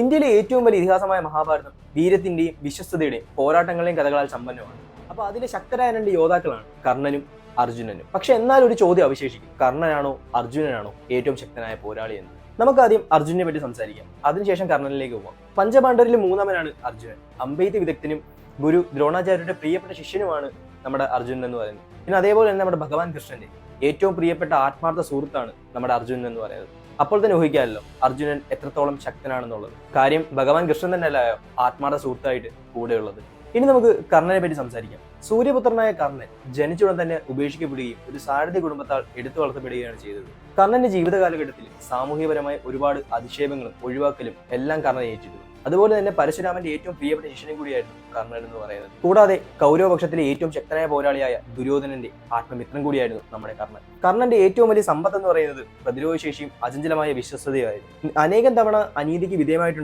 ഇന്ത്യയിലെ ഏറ്റവും വലിയ ഇതിഹാസമായ മഹാഭാരതം വീരത്തിന്റെയും വിശ്വസ്തയുടെയും പോരാട്ടങ്ങളെയും കഥകളാൽ സമ്പന്നമാണ്. അപ്പൊ അതിലെ ശക്തരായ രണ്ട് യോദ്ധാക്കളാണ് കർണനും അർജുനനും. പക്ഷെ എന്നാൽ ഒരു ചോദ്യം അവശേഷിക്കും. കർണനാണോ അർജുനനാണോ ഏറ്റവും ശക്തനായ പോരാളി എന്ന്? നമുക്ക് ആദ്യം അർജുനെ പറ്റി സംസാരിക്കാം. അതിനുശേഷം കർണനിലേക്ക് പോവാം. പഞ്ചപാണ്ഡവരിലെ മൂന്നാമനാണ് അർജുനൻ. അമ്പെയ്ത്ത് വിദഗ്ധനും ഗുരു ദ്രോണാചാര്യരുടെ പ്രിയപ്പെട്ട ശിഷ്യനുമാണ് നമ്മുടെ അർജുനൻ എന്ന് പറയുന്നത്. പിന്നെ അതേപോലെ തന്നെ നമ്മുടെ ഭഗവാൻ കൃഷ്ണന്റെ ഏറ്റവും പ്രിയപ്പെട്ട ആത്മാർത്ഥ സുഹൃത്താണ് നമ്മുടെ അർജുനൻ എന്ന് പറയുന്നത്. അപ്പോൾ തന്നെ ഊഹിക്കാമല്ലോ അർജുനൻ എത്രത്തോളം ശക്തനാണെന്നുള്ളത്. കാര്യം ഭഗവാൻ കൃഷ്ണൻ തന്നെയല്ലോ ആത്മാർത്ഥ സുഹൃത്തായിട്ട് കൂടെയുള്ളത്. ഇനി നമുക്ക് കർണനെ പറ്റി സംസാരിക്കാം. സൂര്യപുത്രനായ കർണൻ ജനിച്ചുടൻ തന്നെ ഉപേക്ഷിക്കപ്പെടുകയും ഒരു സാരഥി കുടുംബത്താൽ എടുത്തു വളർത്തപ്പെടുകയാണ് ചെയ്തത്. കർണന്റെ ജീവിത കാലഘട്ടത്തിൽ സാമൂഹികപരമായ ഒരുപാട് അധിക്ഷേപങ്ങളും ഒഴിവാക്കലും എല്ലാം കർണൻ ഏറ്റിരുന്നു അതുപോലെ തന്നെ പരശുരാമന്റെ ഏറ്റവും പ്രിയപ്പെട്ട ശിഷ്യനും കൂടിയായിരുന്നു കർണൻ എന്ന് പറയുന്നത്. കൂടാതെ കൗരവപക്ഷത്തിലെ ഏറ്റവും ശക്തനായ പോരാളിയായ ദുര്യോധനന്റെ ആത്മമിത്രം കൂടിയായിരുന്നു നമ്മുടെ കർണൻ. കർണന്റെ ഏറ്റവും വലിയ സമ്പത്ത് എന്ന് പറയുന്നത് പ്രതിരോധശേഷിയും അചഞ്ചലമായ വിശ്വസ്തതയായിരുന്നു അനേകം തവണ അനീതിക്ക് വിധേയമായിട്ടുണ്ട്